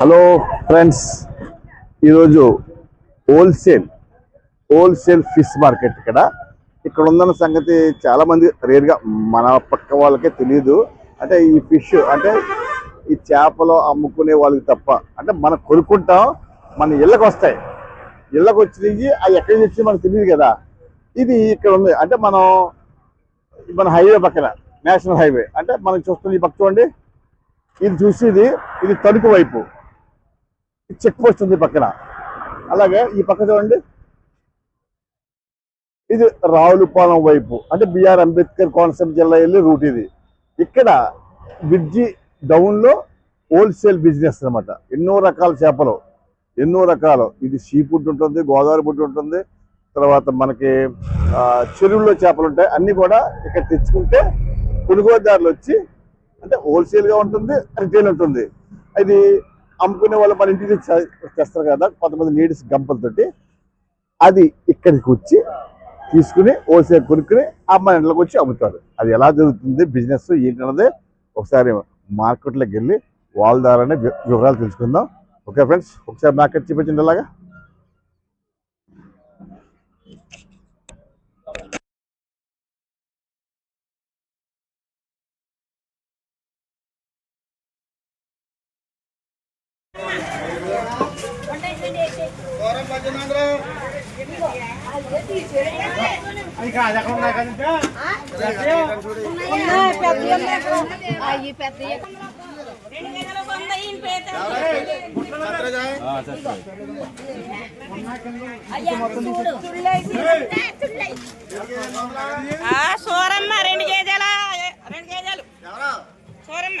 Hello friends ఈరోజు wholesale wholesale fish market ఇక్కడ. ఇక్కడ ఉందన్న సంగతి చాలామంది రేర్గా మన పక్క వాళ్ళకే తెలియదు అంటే ఈ ఫిష్ అంటే ఈ చేపలు అమ్ముకునే వాళ్ళకి తప్ప. అంటే మనం కొనుక్కుంటాం మన ఇళ్ళకి వస్తాయి. ఇళ్ళకి వచ్చినవి అవి ఎక్కడ నుంచి మనకు తెలియదు కదా. ఇది ఇక్కడ ఉంది. అంటే మనం మన హైవే పక్కన నేషనల్ హైవే. అంటే మనం చూస్తుంది ఈ పక్క చూడండి. ఇది చూసేది ఇది తణుకు వైపు. చెక్ పోస్ట్ ఉంది పక్కన. అలాగే ఈ పక్క చూడండి. ఇది రావులపాలెం వైపు. అంటే బిఆర్ అంబేద్కర్ కోనసీమ జిల్లా వెళ్ళి రూట్ ఇది. ఇక్కడ బ్రిడ్జి డౌన్లో హోల్సేల్ బిజినెస్ అన్నమాట. ఎన్నో రకాల చేపలు. ఎన్నో రకాలు. ఇది సీ ఫుడ్ ఉంటుంది గోదావరి ఫుడ్ ఉంటుంది. తర్వాత మనకి చెరువులో చెరువుల్లో చేపలు ఉంటాయి. అన్నీ కూడా ఇక్కడ తెచ్చుకుంటే కొనుగోలుదారులు వచ్చి అంటే హోల్సేల్గా ఉంటుంది రిటైల్ ఉంటుంది. అది అమ్ముకునే వాళ్ళు మన ఇంటికి తెస్తారు కదా కొంతమంది లేడీస్ గంపలతోటి అది ఇక్కడికి వచ్చి తీసుకుని ఓసే కొనుక్కుని అమ్మాయి ఇంట్లోకి వచ్చి అమ్ముతారు. అది ఎలా జరుగుతుంది బిజినెస్ ఏంటన్నది ఒకసారి మార్కెట్లోకి వెళ్ళి వాళ్ళ ద్వారానే వి- వివరాలు తెలుసుకుందాం. ఓకే ఫ్రెండ్స్ ఒకసారి మార్కెట్ చూపించండి అలాగా అయ్యి పెద్ద రెండు గంటల వంద ఈయన పేద సోరమ్మ రెండు కేజీల రెండు కేజీలు సోరమ్మ.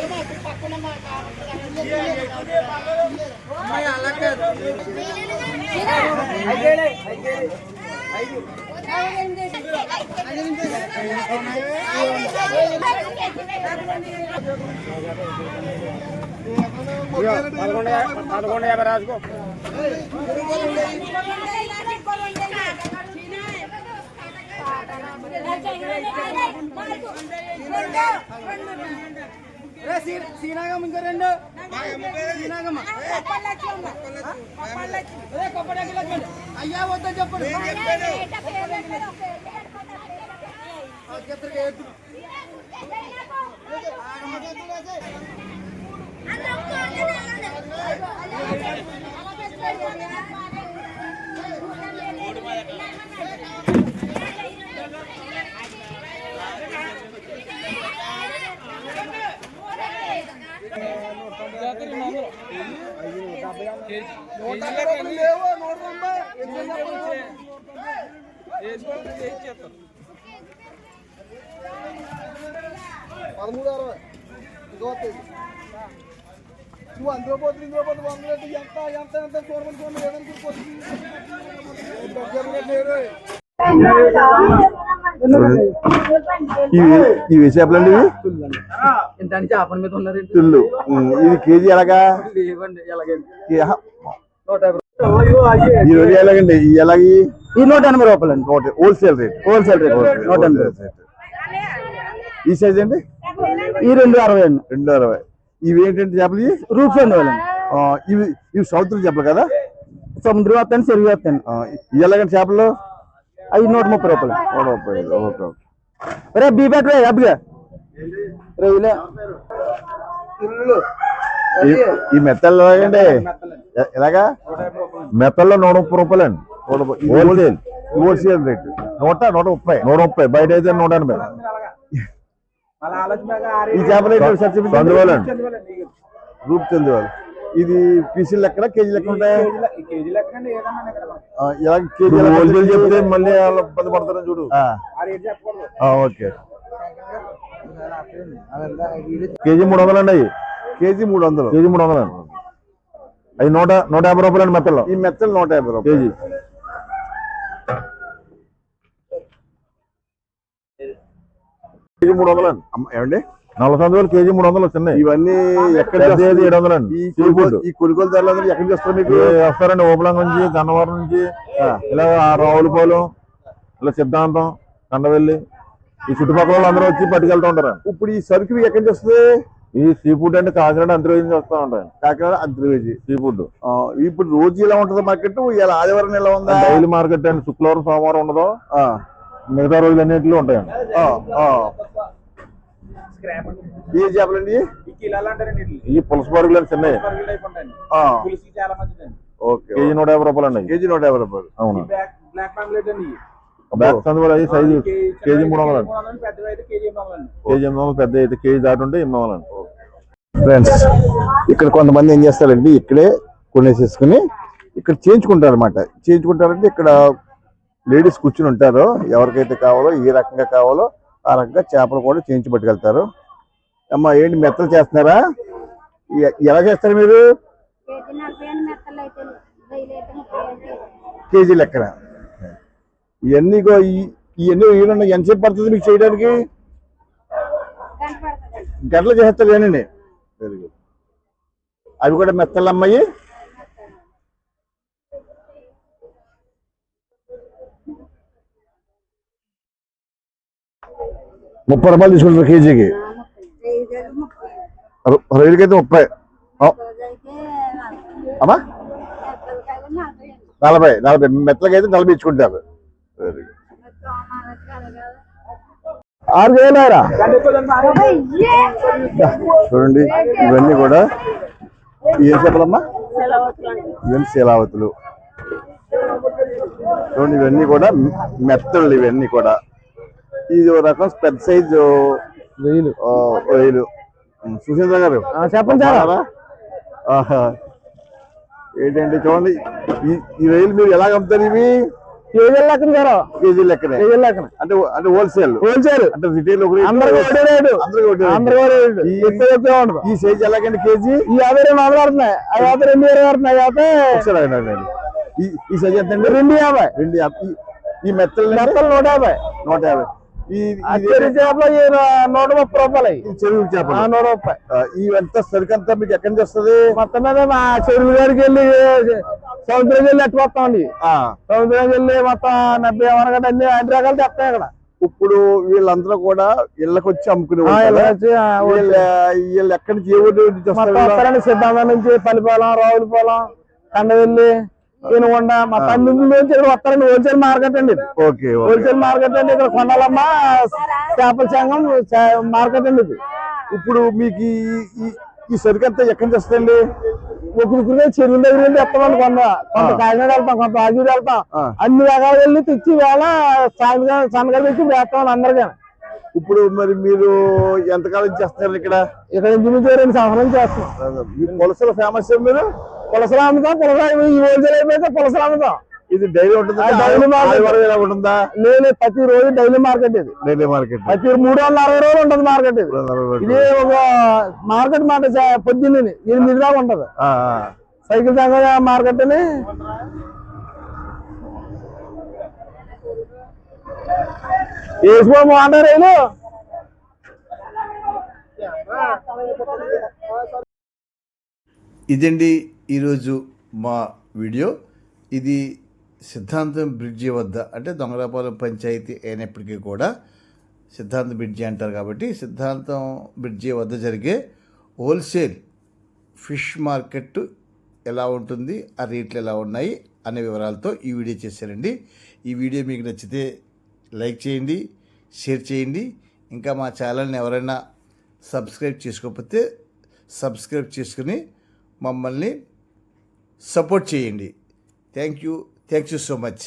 తీసేస్తుంటే చేపలు అవి తుల్లి కట్టుబరిలు అంటారండి నాకు ఇయ్యే, చెప్పండి. సీనాగం ఇంకా రెండు సీనాగమ్మ అయ్యా వద్దని చెప్పండి. లేవు నూట తొంభై పదమూడు అరవై వస్తాయి. నువ్వు అందులో పోతుంది ఇందులో పోతుంది వందలు ఎంత ఎంత ఎంత చూడమని చూడండి ఏదని కూర్చోవచ్చు ఇవి చేపలండి అని చేపల మీద ఉన్నారు ఇది కేజీ ఎలాగా? ఇవ్వండి ఎలాగే ఈ- రోజు ఎలాగండి? ఈ ఎలాగి ఈ నూట ఎనభై రూపాయలు అండి note wholesale rate. Wholesale rate నూట ఎనభై రేట్. ఈ సైజ్ అండి? ఈ రెండు అరవై అండి. రెండు అరవై. ఇవి ఏంటంటే చేపలు ఇవి? రూఫ్ అండి వాళ్ళండి ఇవి ఇవి సముద్రం చేపలు కదా? సముద్రం వస్తాను చెరువు వస్తాను ఎలాగండి చేపలు? అవి నూట ముప్పై రూపాయలు. నూట ముప్పై. Okay okay. రే బీ పెట్టలే అబ్బుగా. రేవులే ఈ- ఈ మెత్తలు ఎలాగండి ఎలాగా? మెత్తల్లో నూట ముప్పై రూపాయలు అండి హోల్సేల్ హోల్సేల్ రేట్. నూట నూట ముప్పై. నూట ముప్పై. బయట అయితే నూట ఎనభై. ఈ చేపలు ఒకసారి చూపించండి. చందువాలండి. రూప్ చందువాలు ఇది పీసీలు లెక్కన కేజీ లెక్క ఉంటాయి? కేజీ లెక్క లెక్క హోల్సేల్ చెప్తే మళ్ళీ వాళ్ళు ఇబ్బంది పడతారని చూడు. ఓకే. కేజీ మూడు వందలు అండి అవి కేజీ మూడు వందలు. కేజీ మూడు వందలు. అది అవి నూట నూట యాభై రూపాయలు అండి మెత్తలు. ఈ మెత్తలు నూట యాభై రూపాయలు. కేజీ. కేజీ మూడు వందలు అండి. ఏమండి? నలభై వందలు కేజీ మూడు వందలు వచ్చినాయి. ఇవన్నీ ఎక్కడ ఏడు వందలు అండి. ఈ కొలుగోలు ధరలు ఎక్కడ వస్తారు మీకు? వస్తారండి? ఓబులాంగ్ నుంచి గన్నవరం నుంచి ఇలా రావులపాలెం ఇలా సిద్ధాంతం కండవెల్లి ఈ చుట్టుపక్కల అందరూ వచ్చి పట్టుకెళ్తూ ఉంటారు ఇప్పుడు ఈ సరుకులు ఎక్కడికి వస్తుంది ఈ సీ ఫుడ్ అంటే కాకినాడ అంతర్వేది నుంచి వస్తూ ఉంటాయి. Kakinada Antarvedi seafood. ఆ, ఇప్పుడు రోజు ఇలా ఉంటుంది మార్కెట్ ఇలా ఆదివారం ఎలా ఉందా? డైలీ మార్కెట్ అండి శుక్రవారం సోమవారం ఉండదు. ఆ, మిగతా రోజులు అన్నింటిలో ఉంటాయండి ఆ, ఆ. ఏ చేపలండి? ఈ పులస పరుగులు అని చిన్నవి. కేజీ నూట యాభై రూపాయలు అండి. కేజీ నూట యాభై రూపాయలు. అవును. బ్లాక్ బ్యాక్ అయ్యి సైజు కేజీ మూడు వందలు అయితే కేజీ ఎనిమిది వందలు పెద్ద అయితే కేజీ దాటి ఉంటే ఎనిమిది వందలు ఫ్రెండ్స్ ఇక్కడ కొంతమంది ఏం చేస్తారంటే ఇక్కడే కొనేసేసుకుని ఇక్కడ చేయించుకుంటారు అనమాట చేయించుకుంటారంటే ఇక్కడ లేడీస్ కూర్చుని ఉంటారు. ఎవరికైతే కావాలో ఏ రకంగా కావాలో ఆ రకంగా చేపలు కూడా చేయించి పట్టుకెళ్తారు. అమ్మ ఏంటి మెత్తలు చేస్తున్నారా? ఎలా చేస్తారు మీరు? కేజీ నలభై ఇవన్నీ గో- ఇవన్నీ ఇవన్నీ ఎంతసేపు పడుతుంది మీకు చేయడానికి? గంటలు చేస్తారు ఏనండి? వెరీ గుడ్ అవి కూడా మెత్తలు అమ్మాయి. ముప్పై రూపాయలు తీసుకుంటారు కేజీకి. వెయ్యి అయితే ముప్పై. అమ్మా? నలభై నలభై నలభై. మెత్తలకైతే నలభై ఇచ్చుకుంటారు. ఆరు వెయ్యి చూడండి ఇవన్నీ కూడా ఏం చెప్పాలమ్మా ఇవన్నీ శీలావతులు. చూడండి ఇవన్నీ కూడా మెత్తలు ఇవన్నీ కూడా. ఇది ఒక రకం పెద్ద సైజు వెయిలు వెయిలు సుశీంద్ర గారు. చెప్పండి సార్. ఏంటండి చూడండి ఈ వెయిలు మీరు ఎలా అమ్ముతారు ఇవి? కేజీ లెక్కన గారు? కేజీ లెక్కనే. కేజీ లెక్కన. అంటే అంటే హోల్సేల్. హోల్సేల్. అంటే రిటైల్ ఒక అందరూ ఒకటే రేటు. అందరూ ఒకటే రేటు. ఈ సైజ్ ఎలాగండి కేజీ? ఈ యాభై రెండు వందలు పడుతున్నాయి. ఆ యాభై రెండు ఇరవై పడుతున్నాయి యాభై ఈ ఈ సైజ్ ఎంత అండి రెండు యాభై. రెండు యాభై. ఈ- మెత్తలు మెత్తలు నూట యాభై. నూట యాభై. నూట ముప్పై రూపాయలు చెరువు చేపలు. నూట ముప్పై. ఈ ఎంత సరుకు అంతా మీకు ఎక్కడి నుంచి వస్తుంది? మొత్తం మీద మా చెరువు గారికి వెళ్ళి సముద్రం వెళ్ళి ఎట్టు వస్తామండి సముద్రం వెళ్ళి మొత్తం డెబ్బై వరగట అన్ని అన్ని రకాలు తెస్తాయి అక్కడ. ఇప్పుడు వీళ్ళందరూ కూడా ఇళ్ళకి వచ్చి అమ్ముకునే వీళ్ళు ఎక్కడి నుంచి ఏ ఊరి నుంచి సిద్ధాంతం నుంచి పల్లిపాలెం రావులపాలెం కండవెల్లి ఈనగొండ మా తల్లి వస్తారండి హోల్సేల్ మార్కెట్ అండి ఓకే హోల్సేల్ మార్కెట్ అండి ఇక్కడ కొండలమ్మ చేపల సంఘం మార్కెట్ అండి ఇది. ఇప్పుడు మీకు ఈ- ఈ- ఈ సరుకు అంతా ఎక్కడి నుంచి వస్తుందండి? ఒక్కొక్కరుగా చెరువు దగ్గర వెళ్ళి ఎత్తామండి కొంత. కొంత కాకినాడ వెళ్తాం కొంత ఆజూరు వెళ్తాం. అన్ని రకాలు వెళ్ళి తెచ్చి వేళ సాయంత్రం సన్నగా తెచ్చి వేస్తాం అందరికీ. ఇప్పుడు మరి మీరు ఎంతకాలం చేస్తున్నారు ఇక్కడ? ఇక్కడ ఇంచుమించు రెండు సంవత్సరం చేస్తాం మీ పులసల ఫేమస్ మీరు? పులసలు అమ్ముతాం ఈ అయిపోతే పులసలు అమ్ముతాం ఇది డైలీ ఉంటుంది? Daily market. ఉంటుందా లేదు ప్రతి రోజు డైలీ మార్కెట్ ఇది. Daily market. ప్రతి మూడు వందల అరవై రోజులు ఉంటుంది మార్కెట్ ఇది. ఇది ఒక మార్కెట్ మాట పొద్దున్నే ఎనిమిది దాకా ఉంటది. సైకిల్ సంఘ మార్కెట్ అని వేసుకో మాట రైలు ఇదండి ఈరోజు మా వీడియో. ఇది సిద్ధాంతం బ్రిడ్జి వద్ద అంటే దొంగరాపాలెం పంచాయతీ అయినప్పటికీ కూడా సిద్ధాంతం బ్రిడ్జి అంటారు కాబట్టి సిద్ధాంతం బ్రిడ్జి వద్ద జరిగే హోల్సేల్ ఫిష్ మార్కెట్ ఎలా ఉంటుంది ఆ రేట్లు ఎలా ఉన్నాయి అనే వివరాలతో ఈ వీడియో చేశానండి ఈ వీడియో మీకు నచ్చితే లైక్ చేయండి షేర్ చేయండి. ఇంకా మా ఛానల్ని ఎవరైనా సబ్స్క్రైబ్ చేసుకోకపోతే సబ్స్క్రైబ్ చేసుకుని మమ్మల్ని సపోర్ట్ చేయండి. Thank you thank you so much